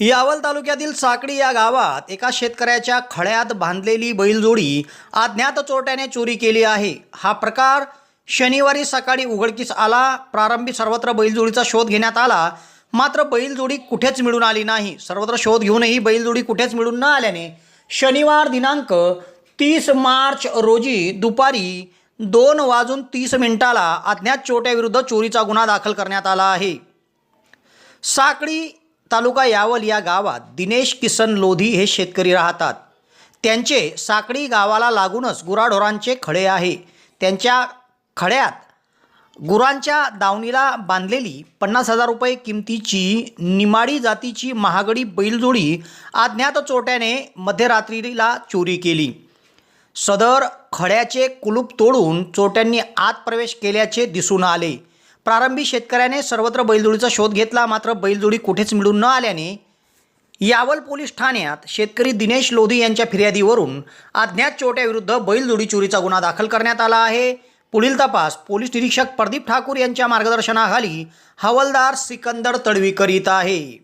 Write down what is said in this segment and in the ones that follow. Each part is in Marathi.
यावल तालुक्यातील साकडी या गावात एका शेतकऱ्याच्या खळ्यात बांधलेली बैलजोडी अज्ञात चोरट्याने चोरी केली आहे. हा प्रकार शनिवारी सकाळी उघडकीस आला. प्रारंभी सर्वत्र बैलजोडीचा शोध घेण्यात आला. मात्र बैलजोडी कुठेच मिळून आली नाही. सर्वत्र शोध घेऊनही बैलजोडी कुठेच मिळून न आल्याने शनिवार दिनांक तीस मार्च रोजी दुपारी दोन वाजून तीस मिनिटाला अज्ञात चोट्याविरुद्ध चोरीचा गुन्हा दाखल करण्यात आला आहे. साकळी तालुका यावल या गावात दिनेश किसन लोधी हे शेतकरी राहतात. त्यांचे साखळी गावाला लागूनच गुराढोरांचे खळे आहे. त्यांच्या खड्यात गुरांच्या दावणीला बांधलेली पन्नास हजार रुपये किमतीची निमाडी जातीची महागडी बैलजोडी अज्ञात चोट्याने मध्यरात्रीला चोरी केली. सदर खड्याचे कुलूप तोडून चोरट्यांनी आत प्रवेश केल्याचे दिसून आले. प्रारंभी शेतकऱ्याने सर्वत्र बैलजोडीचा शोध घेतला मात्र बैलजोडी कुठेच मिळून न आल्याने यावल पोलीस ठाण्यात शेतकरी दिनेश लोधी यांच्या फिर्यादीवरून अज्ञात चोट्याविरुद्ध बैलजोडी चोरीचा गुन्हा दाखल करण्यात आला आहे. पुढील तपास पोलीस निरीक्षक प्रदीप ठाकूर यांच्या मार्गदर्शनाखाली हवालदार सिकंदर तडवी करीत आहे.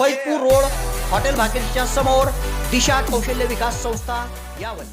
फैजपूर रोड हॉटेल भाग्यश्रीच्या समोर दिशा कौशल्य विकास संस्था यावल